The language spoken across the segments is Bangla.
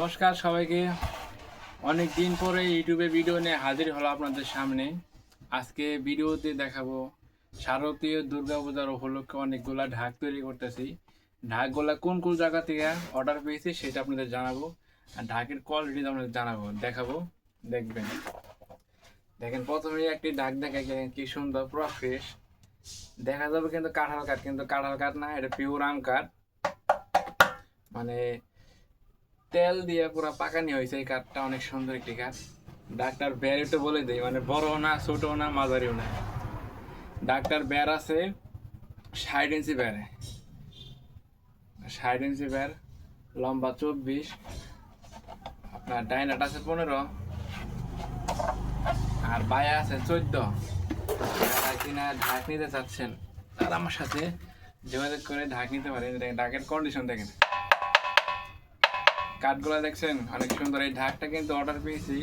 নমস্কার সবাইকে। অনেক দিন পরে ইউটিউবে ভিডিও নিয়ে হাজির হলো আপনাদের সামনে। আজকে ভিডিওতে দেখাবো শারদীয় দুর্গাপূজার উপলক্ষে অনেকগুলা ঢাক তৈরি করতেছি। ঢাকগুলা কোন কোন জায়গা থেকে অর্ডার পেয়েছি সেটা আপনাদের জানাব। আর ঢাকের কোয়ালিটি আপনাদের জানাব, দেখাবো, দেখবেন। দেখেন প্রথমে একটি ঢাক দেখা গেলেন কি সুন্দর, পুরো ফ্রেশ দেখা যাবে কিন্তু কাঁঠাল কাঠ, কিন্তু কাঁঠাল কাঠ না, এটা পিওর আম কাঠ। মানে তেল দিয়ে পুরো পাকানি হয়েছে এই কাঠটা, অনেক সুন্দর একটি কাঠ। ডাক্তার বের একটু বলে দেয় মানে বড় না ছোট না, মাঝারিও না। ডাক্তার বের আছে ষাট ইঞ্চি বের ষাট ইঞ্চি বের লম্বা চব্বিশ, আপনার ডাইনাট আছে পনেরো, আর বায়া আছে চোদ্দ। কিনা ঢাক নিতে চাচ্ছেন, তারা আমার সাথে যোগাযোগ করে ঢাক নিতে পারেন। ঢাকের কন্ডিশন দেখেন। কাঠগুলো দেখছেন? অনেক সুন্দর এই ঢাকটা কিন্তু অর্ডার পেয়েছি।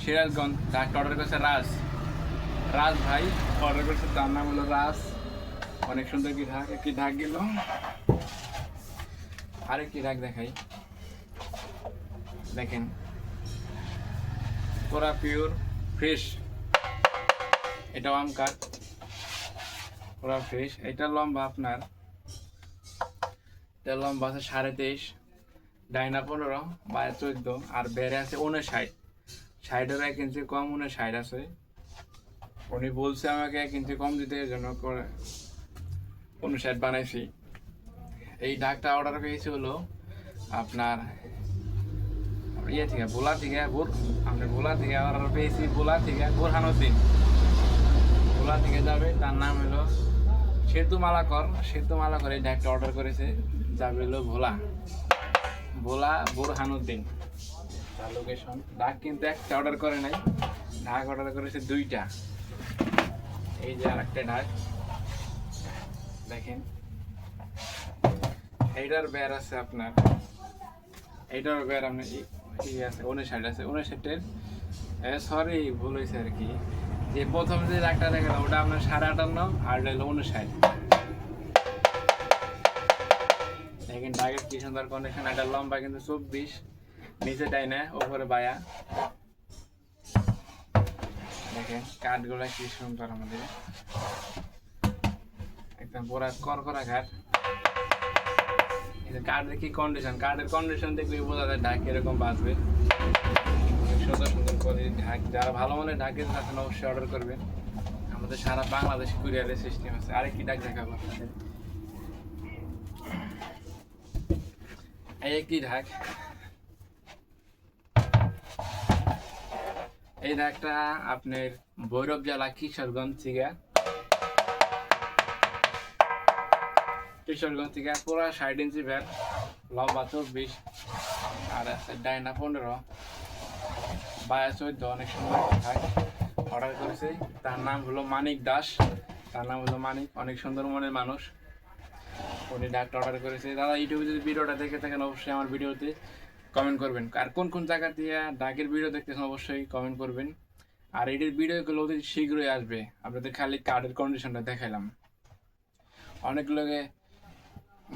সিরাজগঞ্জ, ঢাকটা অর্ডার করেছে রাজ। রাজ ভাই অর্ডার করেছে, তার নাম হলো রাজ। অনেক সুন্দর কি ঢাক একটি ঢাক গেল আরেকটি ঢাক দেখাই। দেখেন। পুরা পিওর ফ্রেশ এটাও আম কাঠ। পুরা ফ্রেশ এটা লম্বা আপনার। এটা লম্বা আছে সাড়ে তেইশ। ডাইনা পনেরো, বায়া চোদ্দ, আর বেড়ে আছে উনষাট ষাটের এক ইঞ্চি কম উনষাট আছে। উনি বলছে আমাকে এক ইঞ্চি কম দিতে জন্য করে উনষাট বানাইছি। এই ডাকটা অর্ডার পেয়েছি হলো আপনার ইয়ে থেকে বোলা থেকে বোর আপনি বোলা থেকে অর্ডার পেয়েছি বোলা থেকে বোরহানুদ্দিন বোলা থেকে যাবে, তার নাম হলো সেতু মালাকর সেতু মালাকর এই ডাকটা অর্ডার করেছে, যাবে হলো ভোলা। ভোলা বোরহানুদ্দিন। তার লোকেশন ডাক কিন্তু একটা অর্ডার করে নাই। ঢাক অর্ডার করেছে দুইটা। এই যে আর একটা ঢাক দেখেন। এইটার বের আছে আপনার। এইটার বের আপনার ই আছে, উনষাট আছে। উনষাটের সরি ভুল হয়েছে আর কি। যে প্রথম যে ডাকটা দেখেন ওটা আপনার সাড়ে আটান্ন, আর হলো উনষাট। কি সুন্দর কন্ডিশন লম্বা কিন্তু চব্বিশ, নিচে ডাইনে উপরে বায়া। দেখেন কি সুন্দর আমাদের। একদম করকরা কাঠের কি কন্ডিশন কাঠের কন্ডিশন দেখলে বোঝা যায় ঢাক এরকম বাঁচবে সুন্দর সুন্দর করে ঢাক, যারা ভালো মনে ঢাকের থাকেন অবশ্যই অর্ডার করবেন। আমাদের সারা বাংলাদেশ কুরিয়ারের সিস্টেম আছে। আরেকটি ডাক দেখাবো আপনাদের। এই একটি ঢাক? এই ঢাকটা আপনার ভৈরব জেলা কিশোরগঞ্জ থেকে। কিশোরগঞ্জ থেকে পুরো ষাট ইঞ্চি ব্যাট, লম্বা চব্বিশ, আর ডাইনা পনেরো, বায়া চোদ্দ অনেক সুন্দর ঢাক অর্ডার করেছি। তার নাম হলো মানিক দাস, তার নাম হলো মানিক, অনেক সুন্দর মনের মানুষ। উনি ডাকটা অর্ডার করেছে। দাদা, ইউটিউবে যদি ভিডিওটা দেখে থাকেন, অবশ্যই আমার ভিডিওতে কমেন্ট করবেন। আর কোন কোন জায়গা দিয়ে ডাকের ভিডিও দেখতেছেন, অবশ্যই কমেন্ট করবেন। আর এটির ভিডিওগুলো অতি শীঘ্রই আসবে। আপনাদের খালি কার্ডের কন্ডিশনটা দেখাইলাম। অনেক লোকে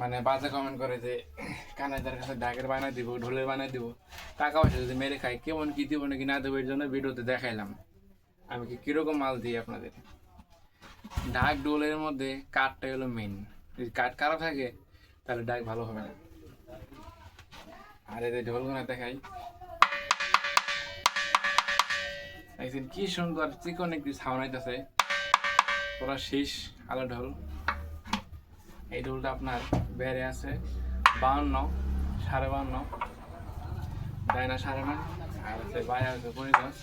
মানে বাজে কমেন্ট করে যে কানাইদার কাছে ডাকের বানাই দিব, ঢোলের বানাই দিব। টাকা পয়সা যদি মেরে খাই কেমন কী দিব নাকি না দেবো এর জন্য ভিডিওতে দেখাইলাম। আমি কি কীরকম মাল দিই আপনাদের? ঢাক ডোলের মধ্যে কাঠটা হলো মেন কাঠ থাকে, তাহলে ডাক ভালো হবে না। দেখাই। একদিন কি সুন্দর, চিকন একটি আলো ঢোল। এই ঢোলটা আপনার বেড়ে আছে বাউন্ন, সাড়ে বাউন্ন। ডায়না সাড়ে নয়, আর আছে বাইরে আছে পরিদশ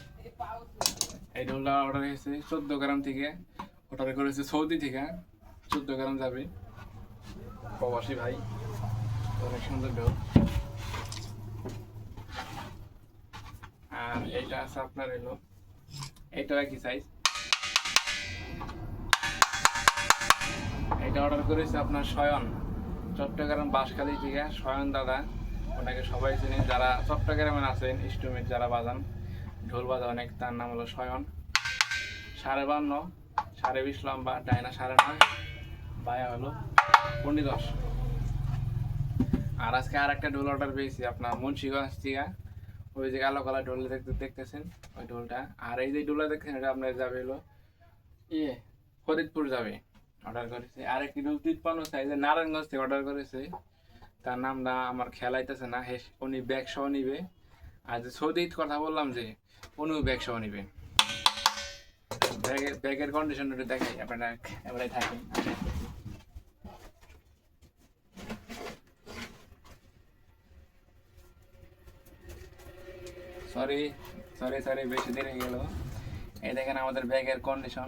এই ঢোলটা অর্ডার হয়েছে চোদ্দ গ্রাম থেকে। অর্ডার করেছে সৌদি থেকে, চোদ্দ গ্রাম যাবে। প্রবাসী ভাই। অনেক সুন্দর ঢোল আর এটা আছে আপনার এলো। এটা একই সাইজ এটা অর্ডার করেছে আপনার শয়ন। চট্টগ্রাম বাঁশখালী থেকে। শয়ন দাদা, ওনাকে সবাই চিনি। যারা চট্টগ্রামে আছেন ইনস্ট্রুমেন্ট যারা বাজান, ঢোল বাজা অনেক, তার নাম হলো শয়ন। সাড়ে বান্ন, সাড়ে বিশ লম্বা, ডাইনা সাড়ে নয়। বায়া হলো পনেরো দশ আর আজকে আর একটা ঢোল অর্ডার পেয়েছি আপনার মুন্সিগঞ্জ থেকে। ওই যে কালো কালার ঢোল দেখতে দেখতেছেন? ওই ঢোলটা। আর এই যে ঢোলটা দেখছেন, এটা আপনার যাবে হলো ইয়ে ফরিদপুর যাবে। অর্ডার করেছে। আর একটি ঢোল তিপ্পান্ন সাইজে নারায়ণগঞ্জ থেকে অর্ডার করেছে। তার নাম নামটা আমার খেয়াল আইতেছে না। হে উনি ব্যাগ সহ নিবে। আর যে সৌদির কথা বললাম যে, উনিও ব্যাগ সহ নিবে। ব্যাগের ব্যাগের কন্ডিশন দেখাই, আপনারা এবারে থাকেন। সরি সরি সরি বেশি দেরি হয়ে গেল। এই দেখেন আমাদের ব্যাগের কন্ডিশন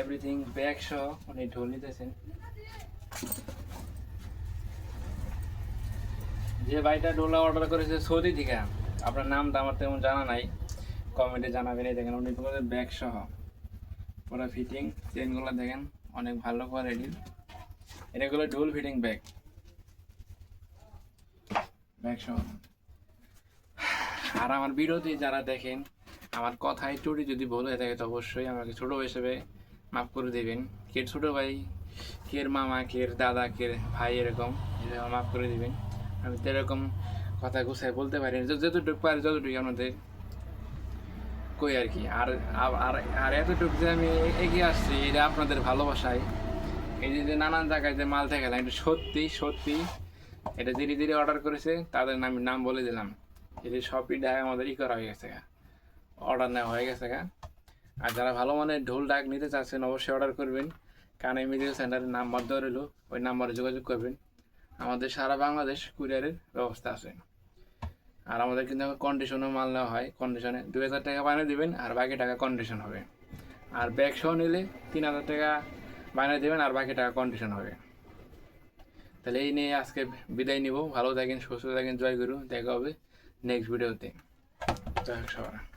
এভরিথিং ব্যাগ সহ উনি ঢোল নিতেছেন। যে ভাইটা ডোলা অর্ডার করেছে সৌদি থেকে, আপনার নামটা আমার তেমন জানা নাই। কমেন্টে জানাবেন, এই দেখেন উনি বলে ব্যাগ সহ। পুরো ফিটিং চেনগুলো দেখেন, অনেক ভালো কোয়ালিটির এটাগুলো ডুল ফিটিং ব্যাগ ব্যাগ সহ। আর আমার বিরতি যারা দেখেন, আমার কথায় টুটি যদি ভুল হয়ে থাকে, তো অবশ্যই আমাকে ছোট হিসেবে মাফ করে দেবেন। কে ছোট ভাই কের মামা কের দাদা কের ভাই এরকম এরকম মাফ করে দিবেন। আমি তো এরকম কথা গুছাই বলতে পারি যতটুকু পারি যতটুকু আমাদের কই আর কি। আর আর- এতটুকু যে আমি এগিয়ে আসছি, এটা আপনাদের ভালোবাসায়। এই যে নানান জায়গায় যে মাল থেকে এটা সত্যি সত্যি এটা ধীরে ধীরে অর্ডার করেছে, তাদের নাম নাম বলে দিলাম। এটা সবই ডাক আমাদের ই করা হয়ে গেছে অর্ডার নেওয়া হয়ে গেছে গা। আর যারা ভালো মানের ঢোল ডাক নিতে চাচ্ছেন, অবশ্যই অর্ডার করবেন। কানে মিডিয়া সেন্টারের নাম্বার দেওয়া রইল, ওই নাম্বারে যোগাযোগ করবেন। আমাদের সারা বাংলাদেশ কুরিয়ারের ব্যবস্থা আছে। আর আমাদের কিন্তু কন্ডিশনে মাল নেওয়া হয়। কন্ডিশনে দু হাজার টাকা বানিয়ে দেবেন আর বাকি টাকা কন্ডিশন হবে। আর ব্যাগ সহ নিলে তিন হাজার টাকা বানিয়ে দেবেন আর বাকি টাকা কন্ডিশন হবে। তাহলে এই নিয়ে আজকে বিদায় নিব। ভালো থাকেন, সুস্থ থাকেন, জয় গুরু। দেখা হবে নেক্সট ভিডিওতে জয় হোক সবার